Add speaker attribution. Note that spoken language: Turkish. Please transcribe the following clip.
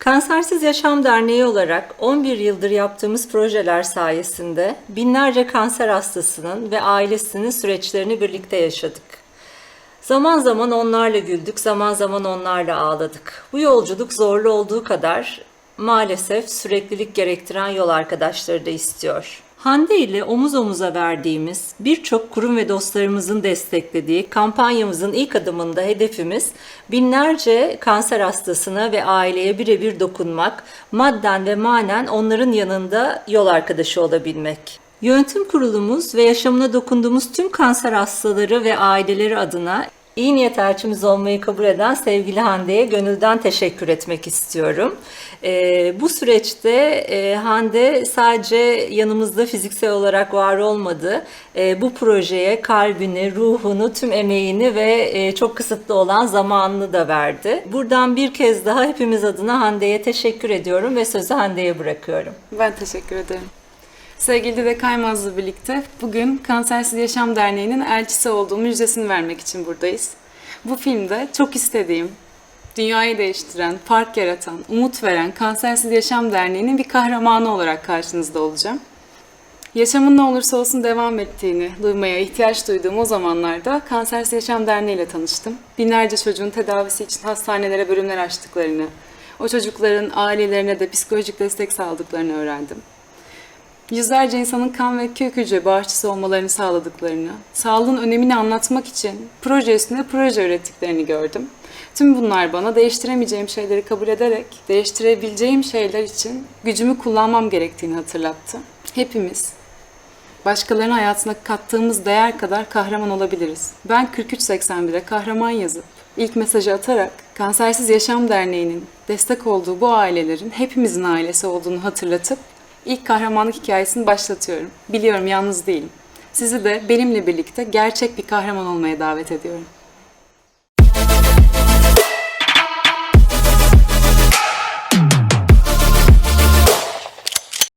Speaker 1: Kansersiz Yaşam Derneği olarak 11 yıldır yaptığımız projeler sayesinde binlerce kanser hastasının ve ailesinin süreçlerini birlikte yaşadık. Zaman zaman onlarla güldük, zaman zaman onlarla ağladık. Bu yolculuk zorlu olduğu kadar maalesef süreklilik gerektiren yol arkadaşları da istiyor. Hande ile omuz omuza verdiğimiz birçok kurum ve dostlarımızın desteklediği kampanyamızın ilk adımında hedefimiz binlerce kanser hastasına ve aileye birebir dokunmak, madden ve manen onların yanında yol arkadaşı olabilmek. Yönetim kurulumuz ve yaşamına dokunduğumuz tüm kanser hastaları ve aileleri adına iyi niyet elçimiz olmayı kabul eden sevgili Hande'ye gönülden teşekkür etmek istiyorum. Ee, bu süreçte e, Hande sadece yanımızda fiziksel olarak var olmadı. Ee, bu projeye kalbini, ruhunu, tüm emeğini ve e, çok kısıtlı olan zamanını da verdi. Buradan bir kez daha hepimiz adına Hande'ye teşekkür ediyorum ve sözü Hande'ye bırakıyorum.
Speaker 2: Ben teşekkür ederim. Sevgili Dede Kaymaz'la birlikte bugün Kansersiz Yaşam Derneği'nin elçisi olduğum müjdesini vermek için buradayız. Bu filmde çok istediğim, dünyayı değiştiren, fark yaratan, umut veren Kansersiz Yaşam Derneği'nin bir kahramanı olarak karşınızda olacağım. Yaşamın ne olursa olsun devam ettiğini duymaya ihtiyaç duyduğum o zamanlarda Kansersiz Yaşam Derneği ile tanıştım. Binlerce çocuğun tedavisi için hastanelere bölümler açtıklarını, o çocukların ailelerine de psikolojik destek sağladıklarını öğrendim. Yüzlerce insanın kan ve kök hücre bağışçısı olmalarını sağladıklarını, sağlığın önemini anlatmak için proje üstüne proje ürettiklerini gördüm. Tüm bunlar bana değiştiremeyeceğim şeyleri kabul ederek, değiştirebileceğim şeyler için gücümü kullanmam gerektiğini hatırlattı. Hepimiz başkalarının hayatına kattığımız değer kadar kahraman olabiliriz. Ben 4381'e kahraman yazıp ilk mesajı atarak Kansersiz Yaşam Derneği'nin destek olduğu bu ailelerin hepimizin ailesi olduğunu hatırlatıp ilk kahramanlık hikayesini başlatıyorum. Biliyorum yalnız değilim. Sizi de benimle birlikte gerçek bir kahraman olmaya davet ediyorum.